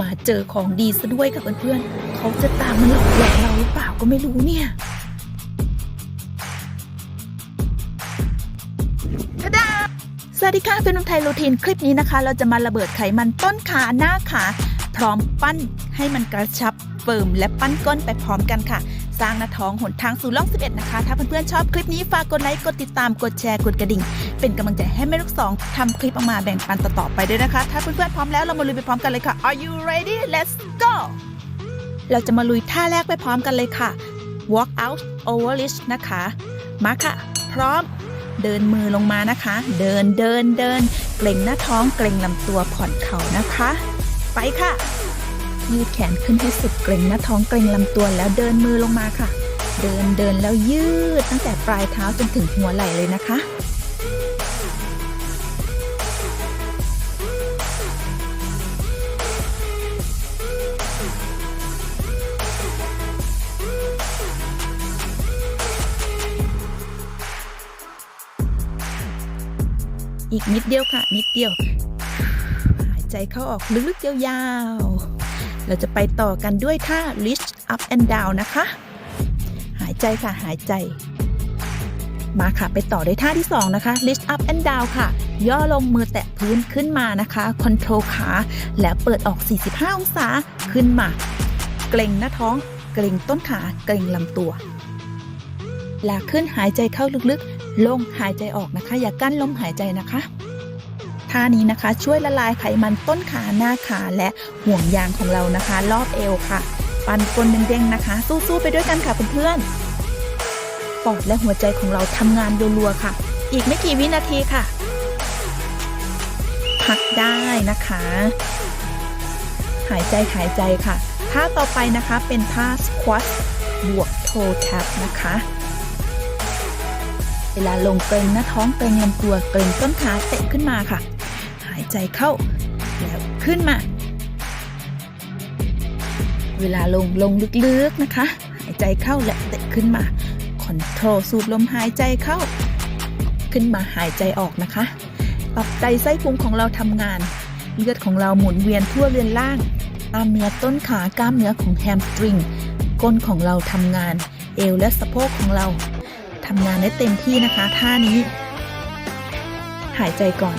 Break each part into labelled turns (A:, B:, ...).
A: มาเจอของดีซะด้วยค่ะเพื่อนๆ เขาจะตามมาหลอกหลอกเราหรือเปล่าก็ไม่รู้เนี่ยสวัสดีค่ะเป็นนุ่มไทยรูทีนคลิปนี้นะคะ เราจะมาระเบิดไขมันต้นขาหน้าขา พร้อมปั้นให้มันกระชับเฟิร์มและปั้นก้นไปพร้อมกันค่ะ สร้างหน้าท้องหนทางสู่ล่อง 11 นะคะ ถ้าเพื่อนๆชอบคลิปนี้ฝากกดไลค์กดติดตามกดแชร์กดกระดิ่ง เป็นกำลังใจให้แม่ลูกสองทำคลิปออกมาแบ่งปันต่อๆไปด้วยนะคะ ถ้าเพื่อนๆพร้อมแล้วเรามาลุยไปพร้อมกันเลยค่ะ Are you ready Let's go เราจะมาลุยท่าแรกไปพร้อมกันเลยค่ะ Walk out over reach นะคะ มาค่ะ พร้อม เดินมือลงมานะคะ เดินเดินเดิน เกร็งหน้าท้องเกร็งลำตัวผ่อนเข่านะคะ ไปค่ะ ยืดแขนขึ้นให้สุดเกร็งหน้าท้องเกร็งลำตัวแล้วเดินมือลงมาค่ะ เดินเดินแล้วยืดตั้งแต่ปลายเท้าจนถึงหัวไหล่เลยนะคะอีกนิดเดียวค่ะ นิดเดียว หายใจเข้าออกลึกๆยาวๆ เราจะไปต่อกันด้วยท่า reach up and down นะคะ หายใจค่ะหายใจ มาค่ะไปต่อด้วยท่าที่ 2 นะคะ reach up and down ค่ะ ย่อลงมือแตะพื้นขึ้นมานะคะคอนโทรลขาแล้วเปิดออก 45 องศาขึ้นมา เกร็งหน้าท้อง เกร็งต้นขา เกร็งลำตัวลากขึ้นหายใจเข้าลึกๆ ลงหายใจออกนะคะ อย่ากั้นลมหายใจนะคะ ท่านี้นะคะ ช่วยละลายไขมันต้นขาหน้าขาและห่วงยางของเรานะคะ รอบเอวค่ะ ปันกลเด้งๆนะคะ สู้ๆไปด้วยกันค่ะเพื่อนๆปอดและหัวใจของเราทำงานรัวๆค่ะ อีกไม่กี่วินาทีค่ะพักได้นะคะ หายใจหายใจค่ะท่าต่อไปนะคะเป็นท่าสควอตบวกโทแท็บนะคะเวลาลงเกรงหน้าท้องเกรงลำตัวเกรงต้นขาเตะขึ้นมาค่ะายใจเข้า แล้วขึ้นมา เวลาลงลงลึกๆนะคะ หายใจเข้าและเตะขึ้นมาคอนโทรลสูดลมหายใจเข้า ขึ้นมาหายใจออกนะคะตับไตไส้พุงของเราทำงาน เลือดของเราหมุนเวียนทั่วเรือนล่างกล้ามเนื้อต้นขากล้ามเนื้อของแฮมสตริงก้นของเราทำงาน เอวและสะโพกของเราทำงานได้เต็มที่นะคะ ท่านี้ หายใจก่อน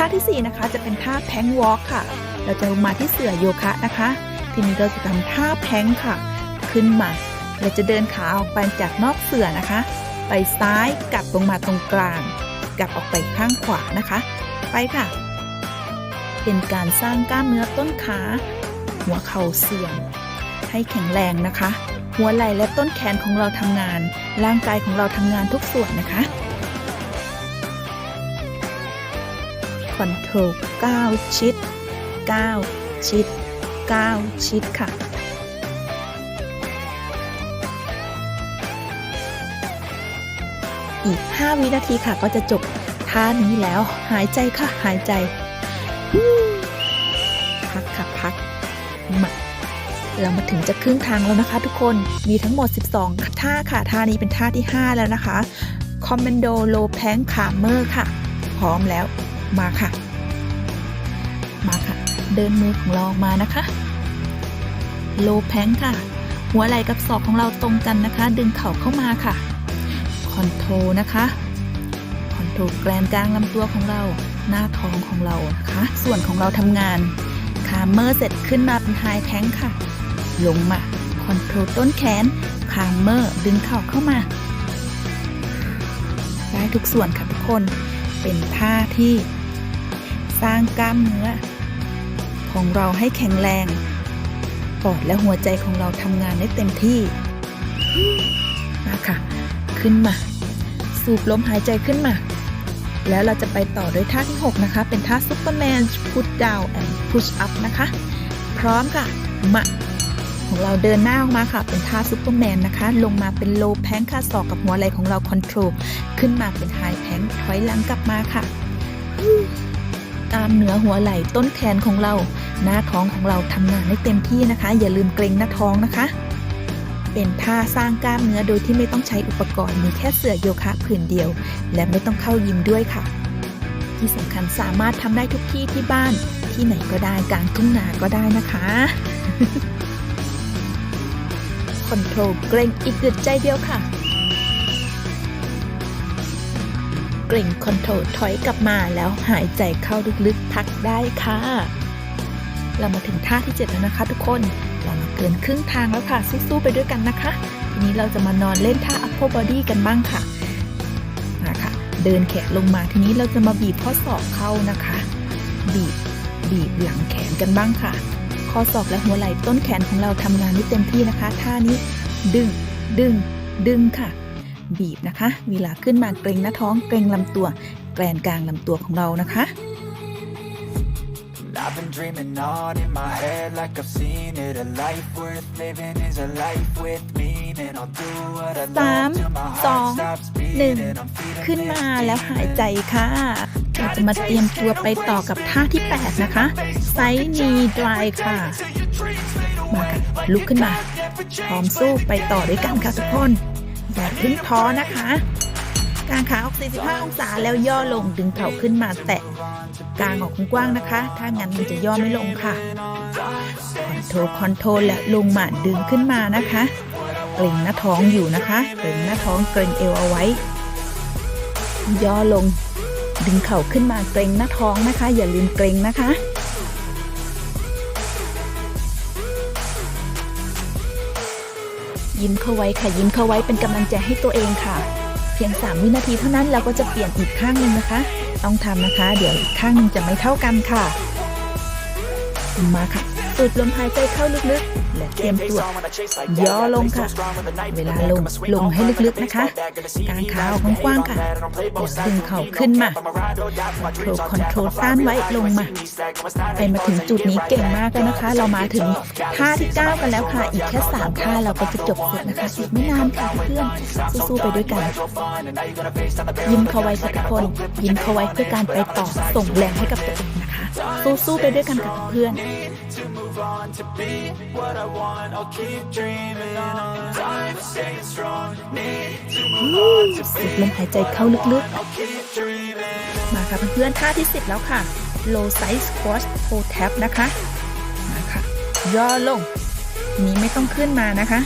A: ท่าที่ 4 นะคะ จะเป็นท่าแพงวอล์กค่ะ เราจะลงมาที่เสื่อโยคะนะคะ ทีนี้เราจะทำท่าแพงค่ะ ขึ้นมาเราจะเดินขาออกไปจากนอกเสื่อนะคะ ไปซ้ายกลับลงมาตรงกลาง กลับออกไปข้างขวานะคะ ไปค่ะ เป็นการสร้างกล้ามเนื้อต้นขา หัวเข่าเสื่อมให้แข็งแรงนะคะ หัวไหล่และต้นแขนของเราทำงาน ร่างกายของเราทำงานทุกส่วนนะคะ คอนโทรล9ชิด 9 ชิด 9 ชิดค่ะอีก 5 วินาทีค่ะก็จะจบท่านี้แล้ว หายใจค่ะ หายใจ พักค่ะ พักมาเรามาถึงจะครึ่งทางแล้วนะคะ ทุกคนมีทั้งหมด 12 ท่าค่ะ ท่านี้เป็นท่าที่ 5 แล้วนะคะ คอมเมนโดโลแพงคาเมอร์ค่ะ พร้อมแล้ว มาค่ะ มาค่ะ เดินมือของเราออกมานะคะ โลแพงค่ะ หัวไหล่กับศอกของเราตรงกันนะคะ ดึงเข่าเข้ามาค่ะ คอนโทรนะคะคอนโทรแกลนกลางลำตัวของเราหน้าท้องของเรานะคะ ส่วนของเราทำงานคาเมอร์เสร็จขึ้นมาเป็นไฮแทงค่ะ ลงมาคอนโทรต้นแขนคาเมอร์ดึงเข่าเข้ามาได้ทุกส่วนค่ะทุกคน เป็นท่าที่ สร้างกล้ามเนื้อ ของเราให้แข็งแรง ปอดและหัวใจของเราทำงานได้เต็มที่มาค่ะ ขึ้นมา สูบลมหายใจขึ้นมา แล้วเราจะไปต่อด้วยท่าที่ 6 นะคะ เป็นท่าซุปเปอร์แมนพุทดาวแอนด์พุชอัพนะคะ พร้อมค่ะ มาของเราเดินหน้าออกมาค่ะ เป็นท่าซุปเปอร์แมนนะคะ ลงมาเป็นโลแพงค่ะศอกกับหัวไหล่ของเราคอนโทรลขึ้นมาเป็นไฮแพงถอยหลังกลับมาค่ะ กล้ามเนื้อหัวไหล่ต้นแขนของเรา หน้าท้องของเราทำงานได้เต็มที่นะคะ อย่าลืมเกรงหน้าท้องนะคะ เป็นท่าสร้างกล้ามเนื้อโดยที่ไม่ต้องใช้อุปกรณ์มีแค่เสื่อโยคะผืนเดียว และไม่ต้องเข้ายิมด้วยค่ะ ที่สำคัญสามารถทำได้ทุกที่ที่บ้านที่ไหนก็ได้กลางทุ่งนาก็ได้นะคะคอนโทรลเกรงอีกอึดใจเดียวค่ะ เกรงคอนโทรลถอยกลับมาแล้วหายใจเข้าลึกๆพักได้ค่ะ เรามาถึงท่าที่ 7 แล้วนะคะทุกคนเรามาเกินครึ่งทางแล้วค่ะสู้ๆไปด้วยกันนะคะ ทีนี้เราจะมานอนเล่นท่า upper body กันบ้างค่ะมาค่ะเดินแขนลงมาทีนี้เราจะมาบีบข้อศอกเข้านะคะ บีบบีบหลังแขนกันบ้างค่ะ ข้อศอกและหัวไหล่ต้นแขนของเราทำงานได้เต็มที่นะคะ ท่านี้ดึงดึงดึงค่ะ บีบนะคะ เวลาขึ้นมาเกรงหน้าท้องเกรงลำตัว แกรนกลางลำตัวของเรานะคะ
B: I've been dreaming on in my head like I've seen it A life worth living is a life with meaning I'll do what I
A: สาม
B: love till my
A: สอง
B: heart stops
A: หนึ่ง
B: beating I'm feeding
A: ขึ้นมาแล้วหายใจค่ะเราจะมาเตรียมตัวไปต่อกับท่าที่ 8 นะคะ ไซนีดรายค่ะ มาค่ะลุกขึ้นมา พร้อมสู้ไปต่อด้วยกันค่ะทุกคน อย่าพึ่งท้อนะคะกางขาออก 45 องศาแล้วย่อลงดึงเข่าขึ้นมาแตะกางออกกว้างนะคะ ถ้างั้นมันจะย่อไม่ลงค่ะ คอนโทรลคอนโทรลและลงมาดึงขึ้นมานะคะเกร็งหน้าท้องอยู่นะคะเกร็งหน้าท้องเกร็งเอวเอาไว้ ย่อลงดึงเข่าขึ้นมาเกร็งหน้าท้องนะคะ อย่าลืมเกร็งนะคะ ยิ้มเข้าไว้ค่ะยิ้มเข้าไว้เป็นกำลังใจให้ตัวเองค่ะ เพียง 3 วินาทีเท่านั้นเราก็จะเปลี่ยนอีกข้างหนึ่งนะคะ ต้องทำนะคะ เดี๋ยวอีกข้างหนึ่งจะไม่เท่ากันค่ะ มาค่ะ สูดลมหายใจเข้าลึกๆ และเตรียมตัวย่อลงค่ะ เวลาลงลงให้ลึกๆนะคะกางขาออกกว้างๆค่ะแล้วดึงเข่าขึ้นมาโครคอนโทรลต้านไว้ลงมาไปมาถึงจุดนี้เก่งมากแล้วนะคะ เรามาถึงท่าที่9กันแล้วค่ะ อีกแค่3ท่าเราก็จะจบเสร็จนะคะ อีกไม่นานค่ะเพื่อนสู้ๆไปด้วยกัน ยิ้มเข้าไว้ค่ะทุกคน ยิ้มเข้าไว้เพื่อการไปต่อส่งแรงให้กับตัวเองนะคะ สู้ๆไปด้วยกันกับเพื่อน
B: on to be what I want I'll keep dreaming on I'm staying strong Need to move
A: สูดลมหายใจเข้าลึกๆ
B: keep dreaming
A: มาค่ะเพื่อนๆท่าที่ 10 แล้วค่ะ low side squat toe tap นะคะ มาค่ะ ย่อลง นี้ไม่ต้องขึ้นมานะคะ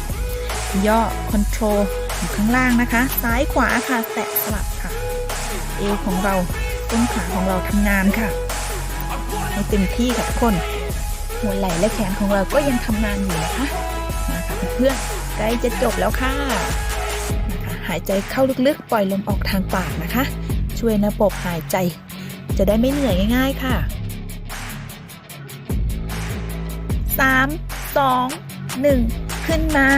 A: ย่อ control อยู่ข้างล่างนะคะ ซ้ายขวาค่ะ แตะสลับค่ะ เอวของเราต้นขาของเราทำงานค่ะ ให้เต็มที่ค่ะทุกคน หัวไหล่และแขนของเราก็ยังทำงานอยู่นะคะมาค่ะเพื่อนๆใกล้จะจบแล้วค่ะนะคะหายใจเข้าลึกๆ ปล่อยลมออกทางปากนะคะ ช่วยระบบหายใจ จะได้ไม่เหนื่อยง่าย ๆค่ะ 3 2 1 ขึ้นมา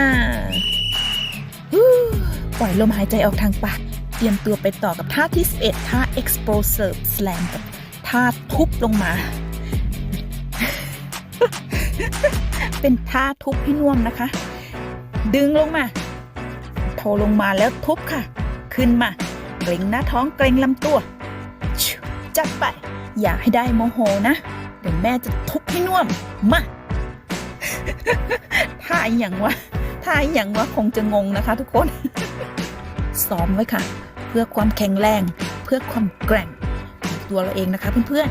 A: ปล่อยลมหายใจออกทางปาก เตรียมตัวไปต่อกับท่าที่ 11 ท่า explosive slam กับท่าทุบลงมา เป็นท่าทุบพี่น่วมนะคะ ดึงลงมา โทลงมาแล้วทุบค่ะ ขึ้นมา เกรงหน้าท้องเกรงลำตัว จัดไป อย่าให้ได้โมโหนะ เดี๋ยวแม่จะทุบให้น่วม มาท่าอย่างวะท่าอย่างวะคงจะงงนะคะ ทุกคน ซ้อมไว้ค่ะ เพื่อความแข็งแรง เพื่อความแกร่งของตัวเราเองนะคะเพื่อน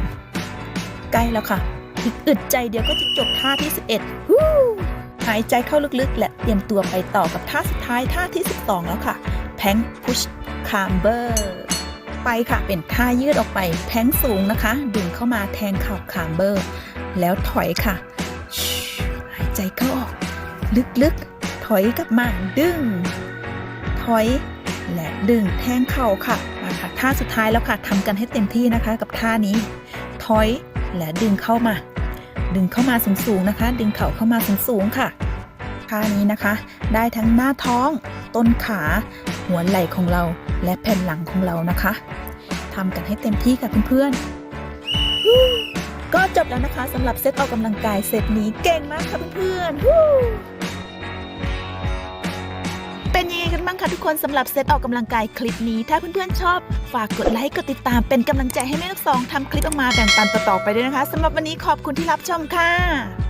A: ๆ ใกล้แล้วค่ะ อีกอึดใจเดียวก็จะจบท่าที่ 11ฮู้หายใจเข้าลึกๆ และเตรียมตัวไปต่อกับท่าสุดท้ายท่าที่ 12 แล้วค่ะแพงพุชคามเบอร์ไปค่ะเป็นท่ายืดออกไปแพงสูงนะคะ ดึงเข้ามาแทงเข่าคามเบอร์ แล้วถอยค่ะหายใจเข้าออก ลึกๆ ถอยกลับมาดึง ถอยและดึงแทงเข่าค่ะมาค่ะท่าสุดท้ายแล้วค่ะทำกันให้เต็มที่นะคะ กับท่านี้ ถอยและดึงเข้ามา ดึงเข้ามาสูงๆนะคะ ดึงเข่าเข้ามาสูงๆค่ะท่านี้นะคะ ได้ทั้งหน้าท้อง ต้นขา หัวไหล่ของเราและแผ่นหลังของเรานะคะทำกันให้เต็มที่ค่ะเพื่อนๆก็จบแล้วนะคะสำหรับเซตออกกำลังกายเซตนี้เก่งมากค่ะเพื่อนๆ เป็นยังไงกันบ้างคะทุกคนสำหรับเซตออกกำลังกายคลิปนี้ ถ้าเพื่อนๆชอบ ฝากกดไลค์กดติดตามเป็นกำลังใจให้แม่ลูกสองทำคลิปออกมาแบ่งปันต่อๆไปด้วยนะคะสำหรับวันนี้ขอบคุณที่รับชมค่ะ